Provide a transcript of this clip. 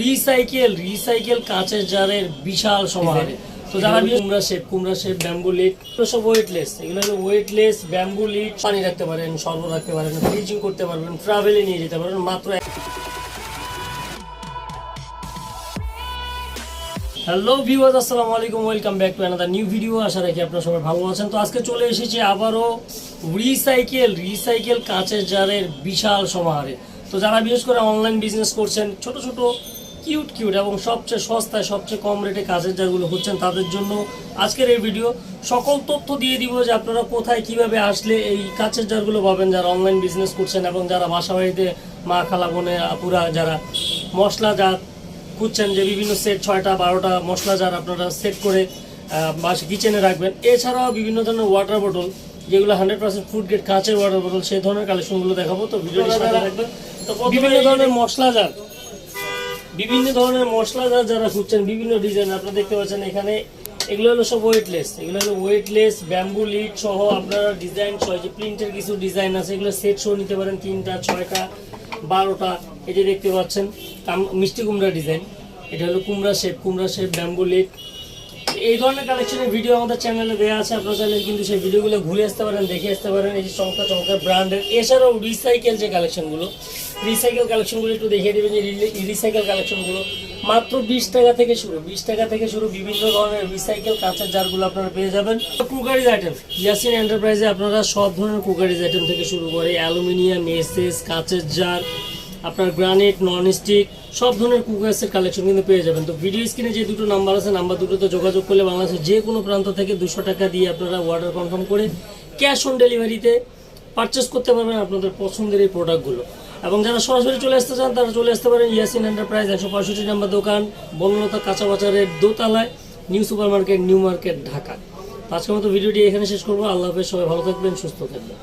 Recycle recycle কাঁচের জারের বিশাল সমাহারে। তো যারা কুমড়া শেপ কুমড়া শেপ ব্যাম্বু এগুলো সব ওয়েটলেস এগুলো হলো ওয়েটলেস ব্যাম্বু পানি রাখতে পারেন শরবত রাখতে পারেন ফ্রিজিং করতে পারবেন ট্রাভেলে নিয়ে যেতে মাত্র হ্যালো ভিউয়ার্স আসসালামু আলাইকুম welcome back to another new video আশা রাখি আপনারা সবাই ভালো আছেন। তো আজকে চলে এসেছি আবারও রিসাইকেল রিসাইকেল কাঁচের জারের বিশাল সমাহারে। তো যারা বিশেষ করে অনলাইন বিজনেস করছেন ছোট ছোট কিউট কিউট এবং সবচেয়ে সস্তায় সবচেয়ে কম রেটে কাজের জারগুলো হচ্ছেন তাদের জন্য আজকের এই ভিডিও সকল তথ্য দিয়ে দিব যে আপনারা কোথায় কীভাবে আসলে এই কাঁচের জারগুলো পাবেন যারা অনলাইন বিজনেস করছেন এবং যারা বাসা বাড়িতে মা খালা বোনে আপুরা যারা মশলা জাত খুঁজছেন যে বিভিন্ন সেট ছয়টা বারোটা মশলা জার আপনারা সেট করে বাসা কিচেনে রাখবেন। এছাড়াও বিভিন্ন ধরনের ওয়াটার বোটল যেগুলো হান্ড্রেড পার্সেন্ট ফুড গেট কাঁচের ওয়াটার বোতল সেই ধরনের কালেকশনগুলো দেখাবো। তো ভিডিওটি সাথে রাখবেন তো বিভিন্ন ধরনের মশলা জার বিভিন্ন ধরনের মশলা যারা খুঁজছেন, বিভিন্ন ডিজাইন আপনারা দেখতে পাচ্ছেন এখানে এগুলো হলো সব ওয়েটলেস এগুলো হলো ওয়েটলেস ব্যাম্বু লিড সহ আপনারা ডিজাইন সহ যে প্রিন্টের কিছু ডিজাইন আছে, এগুলো সেট সহ নিতে পারেন তিনটা, ছয়টা, বারোটা যে দেখতে পাচ্ছেন মিষ্টি কুমড়া ডিজাইন এটা হলো কুমড়া শেপ কুমড়া শেপ ব্যাম্বু লিড এই ধরনের কালেকশনের ভিডিও আমাদের চ্যানেলে দেওয়া আছে, আপনারা চাইলে কিন্তু সেই ভিডিওগুলো ঘুরে আসতে পারেন, দেখে আসতে পারেন। এই যে চমকা চমকা ব্র্যান্ডের এছাড়াও রিসাইকেল যে কালেকশনগুলো রিসাইকেল কালেকশনগুলো একটু দেখিয়ে দেবেন যে রিসাইকেল কালেকশনগুলো মাত্র বিশ টাকা থেকে শুরু, বিশ টাকা থেকে শুরু বিভিন্ন ধরনের রিসাইকেল কাঁচের জারগুলো আপনারা পেয়ে যাবেন। কুকারিজ আইটেম ইয়াসিন এন্টারপ্রাইজে আপনারা সব ধরনের কুকারিজ আইটেম থেকে শুরু করে অ্যালুমিনিয়াম, এসএস, কাঁচের জার আপনার গ্রানাইট নন স্টিক সব ধরনের কুকার্সের কালেকশন কিন্তু পেয়ে যাবেন। তো ভিডিও স্ক্রিনে যে দুটো নাম্বার আছে নাম্বার দুটোতে যোগাযোগ করলে বাংলাদেশের যে কোনো প্রান্ত থেকে দুশো টাকা দিয়ে আপনারা অর্ডার কনফার্ম করে ক্যাশ অন ডেলিভারিতে পারচেস করতে পারবেন আপনাদের পছন্দের এই প্রোডাক্টগুলো এবং যারা সরাসরি চলে আসতে চান, তারা চলে আসতে পারেন ইয়াসিন এন্টারপ্রাইজ একশো পঁয়ষট্টি নাম্বার দোকান, বনলতা কাঁচা বাজারের দোতলায় new super market new market Dhaka আজকের মতো ভিডিওটি এখানে শেষ করব। আল্লাহ হাফেজ, সবাই ভালো থাকবেন, সুস্থ থাকবেন।